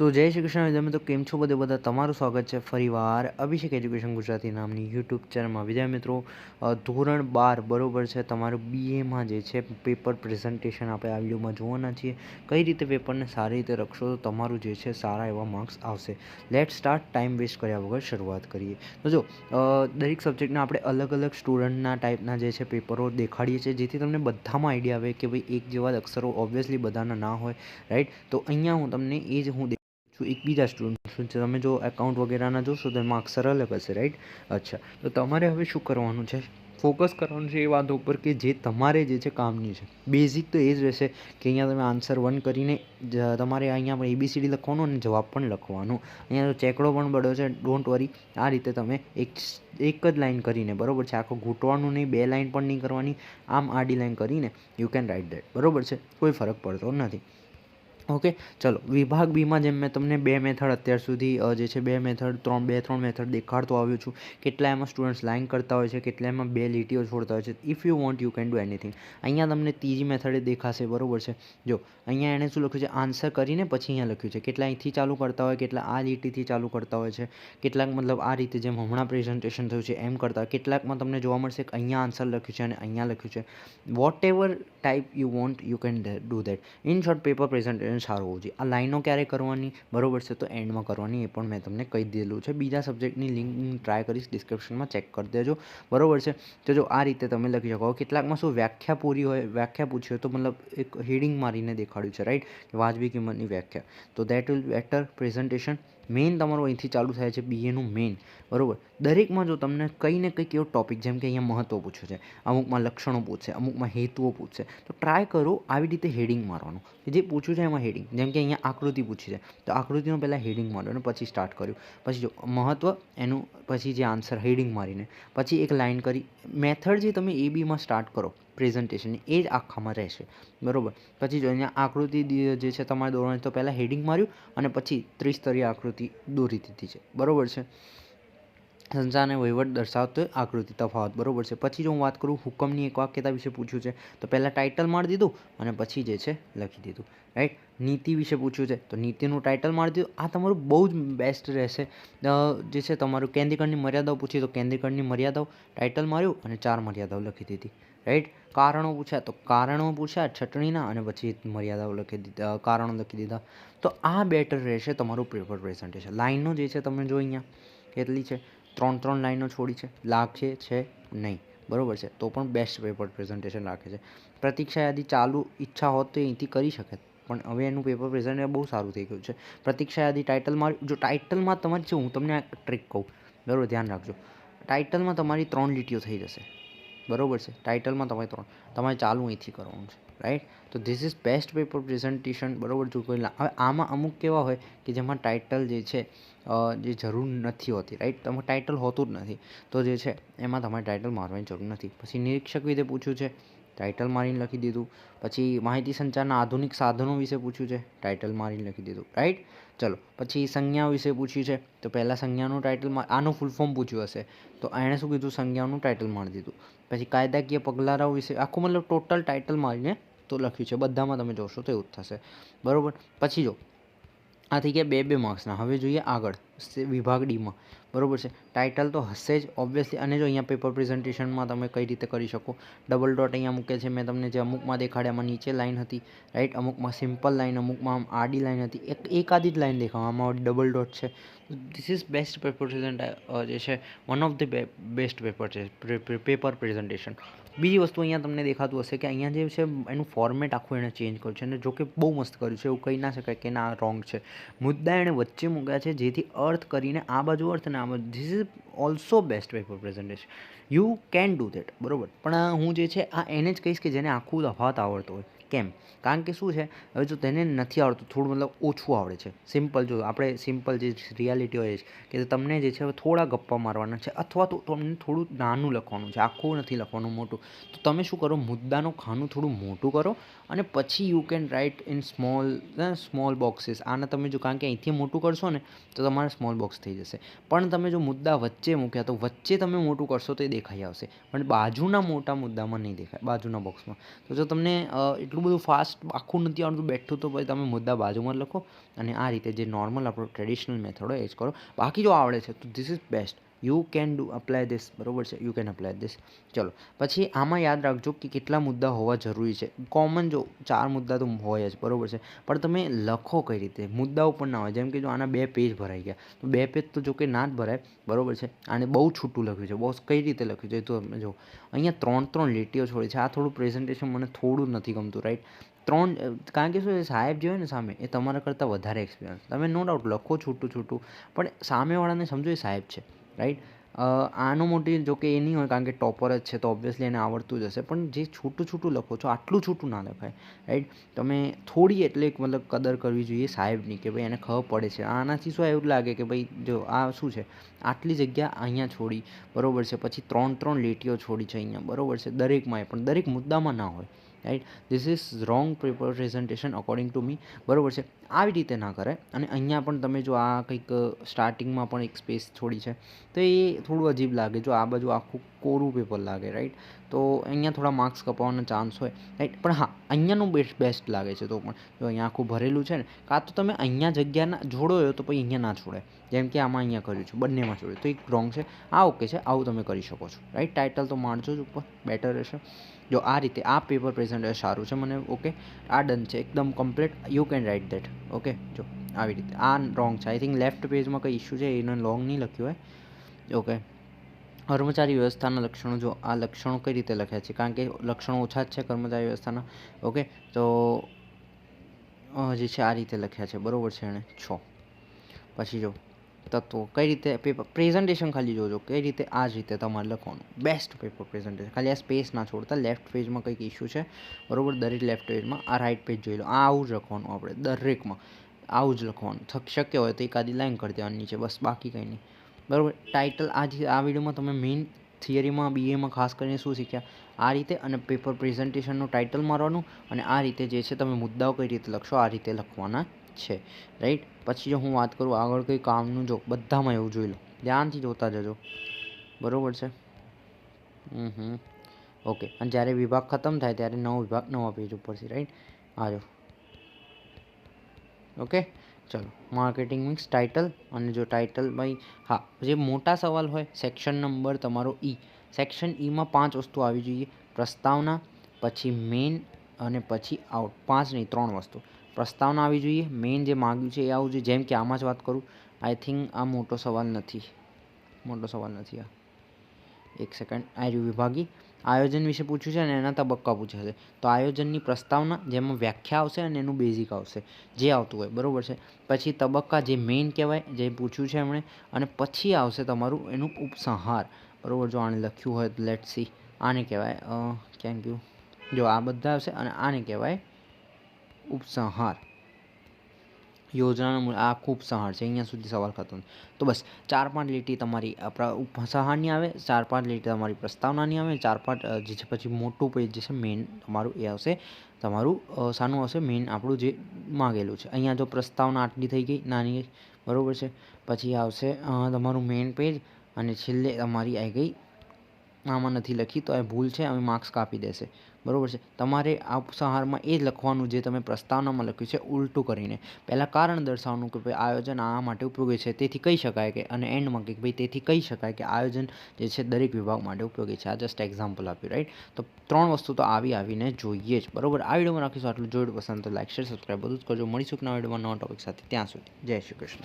સો જય શ્રી કૃષ્ણ વિદ્યા મિત્રો કેમ છો બધે બધા? તમારું સ્વાગત છે ફરીવાર અભિષેક એજ્યુકેશન ગુજરાતી નામની યુટ્યુબ ચેનલમાં. વિદ્યાર્થી મિત્રો ધોરણ બાર બરોબર છે. તમારું બીએમાં જે છે, પેપર પ્રેઝન્ટેશન આપણે આ વિડીયોમાં જોવાના છીએ. કઈ રીતે પેપરને સારી રીતે રખશો તો તમારું જે છે સારા એવા માર્ક્સ આવશે. લેટ સ્ટાર્ટ ટાઈમ વેસ્ટ કર્યા વગર શરૂઆત કરીએ. તો જો દરેક સબ્જેક્ટના આપણે અલગ અલગ સ્ટુડન્ટના ટાઈપના જે છે પેપરો દેખાડીએ છીએ, જેથી તમને બધામાં આઈડિયા આવે કે ભાઈ એક જેવા અક્ષરો ઓબ્વિયસલી બધાના ના હોય રાઈટ તો અહીંયા હું તમને એ જ હું દે- એકબીજા એક બીજા સ્ટુડન્ટ છે તમે જો એકાઉન્ટ વગેરેના જોશો તો માર્ક્સ સરળ હશે રાઈટ અચ્છા, તો તમારે હવે શું કરવાનું છે? ફોકસ કરવાનું છે એ વાત ઉપર કે જે તમારે જે છે કામની છે. બેઝિક તો એ જ રહેશે કે અહીંયા તમે આન્સર વન કરીને તમારે અહીંયા એબીસીડી લખવાનું અને જવાબ પણ લખવાનો. અહીંયા તો ચેકડો પણ પડ્યો છે ડોન્ટ વરી આ રીતે તમે એક એક જ લાઇન કરીને, બરાબર છે? આખો ઘૂંટવાનું નહીં, બે લાઇન પણ નહીં કરવાની, આમ આડી લાઇન કરીને યુ કેન રાઇટ દેટ બરાબર છે? કોઈ ફરક પડતો નથી. ઓકે, ચલો. વિભાગ બીમાં જેમ મેં તમને બે મેથડ અત્યાર સુધી જે છે, બે મેથડ, ત્રણ, બે, ત્રણ મેથડ દેખાડતો આવ્યો છું કેટલા એમાં સ્ટુડન્ટ્સ લાઇન કરતા હોય છે, કેટલા એમાં બે લીટીઓ છોડતા હોય છે. If you want you can do anything અહીંયા તમને ત્રીજી મેથડે દેખાશે, બરોબર છે? જો, અહીંયા એણે શું લખ્યું છે? આન્સર કરીને પછી અહીંયા લખ્યું છે. કેટલા અહીંથી ચાલુ કરતા હોય, કેટલા આ લીટીથી ચાલુ કરતા હોય છે, કેટલાક મતલબ આ રીતે જેમ હમણાં પ્રેઝન્ટેશન થયું છે, એમ કરતા કેટલાકમાં તમને જોવા મળશે કે અહીંયા આન્સર લખ્યું છે અને અહીંયા લખ્યું છે. Whatever type you want you can do that in short paper presentation સારું હોવું જોઈએ. આ લાઈનો ક્યારે કરવાની, બરોબર છે, તો એન્ડમાં કરવાની એ પણ મેં તમને કહી દીધેલું છે. બીજા સબ્જેક્ટની લિંક હું ટ્રાય કરીશ, ડિસ્ક્રિપ્શનમાં ચેક કરી દેજો. બરોબર છે? તો જો આ રીતે તમે લખી શકો. કેટલાકમાં શું વ્યાખ્યા પૂરી હોય, વ્યાખ્યા પૂછી હોય તો મતલબ એક હેડિંગ મારીને દેખાડ્યું છે, રાઈટ? વાજબી કિંમતની વ્યાખ્યા. તો that will better presentation main તમારું અહીંથી ચાલુ થાય છે બીએનું મેઇન બરોબર? દરેકમાં જો તમને કંઈ ને કંઈક એવો ટોપિક જેમ કે અહીંયા મહત્ત્વ પૂછ્યું છે, અમુકમાં લક્ષણો પૂછશે અમુકમાં હેતુઓ પૂછશે તો ટ્રાય કરો આવી રીતે હેડિંગ મારવાનું. કે જે પૂછ્યું છે એમાં હેડિંગ જેમ કે અહીંયા આકૃતિ પૂછી છે, તો આકૃતિનો પહેલાં હેડિંગ માર્યો અને પછી સ્ટાર્ટ કર્યું. પછી જો મહત્ત્વ એનું પછી જે આન્સર હેડિંગ મારીને, પછી એક લાઇન કરી. મેથડ જે તમે એ બીમાં સ્ટાર્ટ કરો પ્રેઝન્ટેશનની એ જ આખામાં રહેશે. બરાબર? પછી જો અહીંયા આકૃતિ જે છે તમારે દોરવાની, તો પહેલાં હેડિંગ માર્યું અને પછી ત્રિસ્તરીય આકૃતિ દોરી દીધી છે. બરાબર છે? સંસારને વહીવટ દર્શાવતો આકૃતિ તફાવત. બરાબર છે? પછી જો હું વાત કરું હુકમની એક વાક્યતા વિશે પૂછ્યું છે, તો પહેલાં ટાઇટલ મારી દીધું અને પછી જે છે લખી દીધું. રાઈટ નીતિ વિશે પૂછ્યું છે, તો નીતિનું ટાઇટલ મારી દીધું. આ તમારું બહુ જ બેસ્ટ રહેશે. જે છે તમારું કેન્દ્રીકરણની મર્યાદાઓ પૂછી, તો કેન્દ્રીકરણની મર્યાદાઓ ટાઇટલ માર્યું અને ચાર મર્યાદાઓ લખી દીધી. રાઈટ કારણો પૂછ્યા તો કારણો પૂછ્યા છટણીના અને પછી મર્યાદાઓ લખી દીધા કારણો લખી દીધા. તો આ બેટર રહેશે તમારું પેપર પ્રેઝન્ટેશન લાઈનો જે છે તમે જો અહીંયા, કેટલી છે? ત્રણ ત્રણ લાઈનો છોડી છે. લાગે છે નહીં. બરોબર છે? તો પણ બેસ્ટ પેપર પ્રેઝન્ટેશન રાખે છે. પ્રતીક્ષા યાદી ચાલુ ઈચ્છા હોત તો અહીંથી કરી શકે. પણ હવે એનું પેપર પ્રેઝન્ટ બહુ સારું થઈ ગયું છે. પ્રતીક્ષા યાદી ટાઇટલમાં જો ટાઇટલમાં તમારી છે હું તમને ટ્રીક કહું, બરોબર, ધ્યાન રાખજો. ટાઇટલમાં તમારી ત્રણ લીટીઓ થઈ જશે. બરોબર છે. ટાઇટલમાં તમારે ત્રણ, તમારે ચાલુ અહીંથી કરવાનું છે રાઈટ તો this is best paper presentation બરોબર? કોઈ હવે આમાં અમુક કેવા હોય કે જેમાં ટાઇટલ જે છે જે જરૂર નથી હોતી રાઈટ તમારે ટાઇટલ હોતું જ નથી. તો જે છે, એમાં તમારે ટાઇટલ મારવાની જરૂર નથી. પછી નિરીક્ષક વિશે પૂછ્યું છે ટાઇટલ મારીને લખી દીધું. પછી માહિતી સંચારના આધુનિક સાધનો વિશે પૂછ્યું છે ટાઇટલ મારીને લખી દીધું રાઈટ ચલો, પછી સંજ્ઞા વિશે પૂછ્યું છે, તો પહેલાં સંજ્ઞાનું ટાઇટલ આનું ફૂલ ફોર્મ પૂછ્યું હશે. તો એણે શું કીધું? સંજ્ઞાનું ટાઇટલ મારી દીધું. પછી કાયદાકીય પગલારાઓ વિશે, આખું મતલબ ટોટલ ટાઇટલ મારીને તો લખ્યું છે. બધામાં તમે જોશો તો એવું જ થશે. બરાબર? પછી જો આ થઈ ગયા બે બે માર્ક્સના હવે જોઈએ આગળ, વિભાગ ડીમાં બરોબર છે. ટાઇટલ તો હશે જ ઓબ્વિયસલી અને જો અહીંયા પેપર પ્રેઝન્ટેશનમાં તમે કઈ રીતે કરી શકો. ડબલ ડોટ અહીંયા મૂકે છે. મેં તમને જે અમુકમાં દેખાડ્યા, એમાં નીચે લાઈન હતી રાઈટ અમુકમાં સિમ્પલ લાઈન અમુકમાં આમ આડી લાઈન હતી. એક એકાદી જ લાઈન દેખાવ, આમાં ડબલ ડોટ છે. This is best paper present જે છે one of the best paper છે પેપર પ્રેઝન્ટેશન બીજી વસ્તુ અહીંયા તમને દેખાતું હશે કે અહીંયા જે છે એનું ફોર્મેટ આખું એણે ચેન્જ કર્યું છે અને જો કે બહુ મસ્ત કર્યું છે, એવું કહી ના શકાય કે ના રોંગ છે. મુદ્દા એણે વચ્ચે મૂક્યા છે જેથી અર્થ કરીને આ બાજુ અર્થ અને આ બાજુ this is also best paper presentation you can do that બરોબર? પણ હું જે છે, આ એને જ કહીશ કે જેને આખું તફાવત આવડતો હોય. કેમ? કારણ કે શું છે, હવે જો તેને નથી આવડતું, થોડું મતલબ ઓછું આવડે છે. સિમ્પલ જો આપણે સિમ્પલ જે રિયાલિટી હોય છે, કે તમને જે છે, હવે થોડા ગપ્પા મારવાના છે, અથવા તો તમને થોડું નાનું લખવાનું છે, આખું નથી લખવાનું મોટું. તો તમે શું કરો, મુદ્દાનું ખાનું થોડું મોટું કરો, અને પછી you can write in small small boxes આને તમે જો, કારણ કે અહીંથી મોટું કરશો ને, તો તમારે સ્મોલ બોક્સ થઈ જશે. પણ તમે જો મુદ્દા વચ્ચે મૂક્યા, તો વચ્ચે તમે મોટું કરશો તો એ દેખાઈ આવશે. પણ બાજુના મોટા મુદ્દામાં નહીં દેખાય, બાજુના બોક્સમાં તો જો તમને એટલું એટલું બધું ફાસ્ટ આખું નથી આવડતું, બેઠું તો પછી તમે મુદ્દા બાજુમાં લખો અને આ રીતે જે નોર્મલ આપણો ટ્રેડિશનલ મેથડ હોય એ જ કરો. બાકી જો આવડે છે, તો this is best you can do apply this બરોબર છે? યુ કેન અપ્લાય ધીસ ચલો, પછી આમાં યાદ રાખજો કે કેટલા મુદ્દા હોવા જરૂરી છે. કોમન જો ચાર મુદ્દા તો હોય જ, બરાબર છે? પણ તમે લખો કઈ રીતે? મુદ્દાઓ પણ ના હોય. જેમ કે જો આના બે પેજ ભરાઈ ગયા, તો બે પેજ તો જો કે ના જ ભરાય, બરાબર છે? આને બહુ છૂટું લખ્યું છે. બહુ કઈ રીતે લખ્યું છે? તો જો અહીંયા ત્રણ ત્રણ લીટીઓ છોડી છે. આ થોડું પ્રેઝન્ટેશન મને થોડું નથી ગમતું રાઈટ ત્રણ કારણ કે શું છે સાહેબ જે હોય ને સામે, એ તમારા કરતાં વધારે એક્સપિરિયન્સ તમે નો ડાઉટ લખો છૂટું છૂટું. પણ સામેવાળાને સમજો એ સાહેબ છે. રાઈટ આનો મોટી જો કે એ નહીં હોય કારણ કે ટોપર જ છે તો ઓબ્વિયસલી એને આવડતું જ હશે. પણ જે છૂટું છૂટું લખો છો, આટલું છૂટું ના લખાય રાઈટ તમે થોડી એટલે એક મતલબ કદર કરવી જોઈએ સાહેબની કે ભાઈ એને ખબર પડે છે. આનાથી શું એવું લાગે કે ભાઈ જો આ શું છે? આટલી જગ્યા અહીંયા છોડી, બરાબર છે. પછી ત્રણ ત્રણ લીટીઓ છોડી છે અહીંયા, બરોબર છે. દરેકમાં પણ, દરેક મુદ્દામાં ના હોય. Right this is wrong paper presentation according to me બરાબર છે? આવી રીતે ના કરાય. અને અહીંયા પણ તમે જો આ કંઈક સ્ટાર્ટિંગમાં પણ એક સ્પેસ છોડી છે. તો એ થોડું અજીબ લાગે. જો આ બાજુ આખું કોરું પેપર લાગે રાઈટ તો અહીંયા થોડા માર્ક્સ કપાવવાનો ચાન્સ હોય રાઈટ પણ હા, અહીંયાનું બેસ્ટ બેસ્ટ લાગે છે તો પણ. જો અહીંયા આખું ભરેલું છે ને, કાં તો તમે અહીંયા જગ્યાના જોડો તો પછી અહીંયા ના છોડે જેમ કે આમાં અહીંયા કર્યું છે, બંનેમાં છોડે તો એક રોંગ છે. આ ઓકે છે, આવું તમે કરી શકો છો. રાઈટ ટાઇટલ તો માણજો જ ઉપર બેટર રહેશે. જો આ રીતે આ પેપર પ્રેઝન્ટ સારું છે મને ઓકે આ ડન છે, એકદમ complete you can write that okay જો, આવી રીતે. આ રોંગ છે. આઈ થિંક લેફ્ટ પેજમાં કંઈ ઇશ્યુ છે એને લોંગ નહીં લખ્યું હોય. ઓકે કર્મચારી વ્યવસ્થાના લક્ષણો, જો આ લક્ષણો કઈ રીતે લખ્યા છે? કારણ કે લક્ષણો ઓછા જ છે કર્મચારી વ્યવસ્થાના. ઓકે તો જે છે આ રીતે લખ્યા છે. બરાબર છે એણે? છ. પછી જો તત્વો કઈ રીતે પેપર પ્રેઝન્ટેશન ખાલી જોજો, કઈ રીતે આ જ રીતે તમારે લખવાનું. બેસ્ટ પેપર પ્રેઝન્ટેશન ખાલી આ સ્પેસ ના છોડતા લેફ્ટ પેજમાં કંઈક ઇશ્યુ છે, બરાબર? દરેક લેફ્ટ પેજમાં આ રાઇટ પેજ જોઈ લો. આ આવું જ લખવાનું આપણે, દરેકમાં. આવું જ લખવાનું. થક શક્ય હોય તો એકાદી લાઈન કરી દેવાની નીચે, બસ બાકી કંઈ નહીં. બરાબર? ટાઇટલ આ આ વિડીયોમાં તમે મેઇન થિયરીમાં બીએમાં ખાસ કરીને શું શીખ્યા? આ રીતે અને પેપર પ્રેઝન્ટેશનનું ટાઇટલ મારવાનું અને આ રીતે જે છે તમે મુદ્દાઓ કઈ રીતે લખશો, આ રીતે લખવાના છે રાઈટ પછી જો હું વાત કરું આગળ કંઈ કામનું, જો બધામાં એવું જોઈ લો. ધ્યાનથી જોતા જજો. બરાબર છે? હમ ઓકે અને જ્યારે વિભાગ ખતમ થાય ત્યારે નવો વિભાગ નવા પેજ ઉપરથી રાઈટ આજો ઓકે ચલો. માર્કેટિંગ મિક્સ ટાઇટલ અને જો ટાઇટલ ભાઈ હા, જે મોટા સવાલ હોય સેક્શન નંબર તમારો ઈ સેક્શન ઈમાં પાંચ વસ્તુ આવી જોઈએ. પ્રસ્તાવના, પછી મેઇન અને પછી આઉટ પાંચ નહીં, ત્રણ વસ્તુ. પ્રસ્તાવના આવી જોઈએ. મેઇન જે માગ્યું છે એ આવું જોઈએ જેમ કે આમાં જ વાત કરું આઈ થિંક આ મોટો સવાલ નથી. મોટો સવાલ નથી આ એક સેકન્ડ આયુ વિભાગી આયોજન વિશે પૂછ્યું છે અને એના તબક્કા પૂછ્યા છે. તો આયોજનની પ્રસ્તાવના જેમાં વ્યાખ્યા આવશે અને એનું બેઝિક આવશે. જે આવતું હોય, બરાબર છે? પછી તબક્કા જે મેઇન કહેવાય, જે પૂછ્યું છે એમણે, અને પછી આવશે તમારું એનું ઉપસંહાર. બરાબર, જો આને લખ્યું હોય લેટ સી આને કહેવાય ક્યાં ગયું જો આ બધા આવશે અને આને કહેવાય ઉપસંહાર. યોજનાનો આ ખૂબ સહાર છે, અહીંયા સુધી સવાલ ખતમ તો બસ, ચાર પાંચ લીટી તમારી ઉપસહારની આવે, ચાર પાંચ લીટી તમારી પ્રસ્તાવનાની આવે, ચાર પાંચ જે છે, પછી મોટું પેજ જે છે મેઇન તમારું એ આવશે. તમારું સાનું આવશે મેઇન આપણું જે માગેલું છે. અહીંયા જો પ્રસ્તાવના આટલી થઈ ગઈ, નાની બરાબર છે. પછી આવશે તમારું મેઇન પેજ અને છેલ્લે તમારી આવી ગઈ આમાં નથી લખી, તો એ ભૂલ છે, અમે માર્ક્સ કાપી દેશે. બરાબર છે? તમારે આ ઉપસંહારમાં એ જ લખવાનું જે તમે પ્રસ્તાવનામાં લખ્યું છે, ઉલટું કરીને. પહેલાં કારણ દર્શાવવાનું કે ભાઈ આયોજન આ માટે ઉપયોગી છે, તેથી કહી શકાય કે, અને એન્ડમાં કે ભાઈ તેથી કહી શકાય કે આયોજન જે છે, દરેક વિભાગ માટે ઉપયોગી છે. આ જસ્ટ એક્ઝામ્પલ આપ્યું રાઈટ તો ત્રણ વસ્તુ તો આવી આવીને જોઈએ જ. બરાબર? આ વિડીયોમાં રાખીશું. આટલું જોયું પસંદ તો લાઈક શેર સબસ્ક્રાઈબ બધું જ કરજો. મળીશું નવા વિડીયોમાં નવા ટોપિક સાથે. ત્યાં સુધી. જય શ્રી કૃષ્ણ.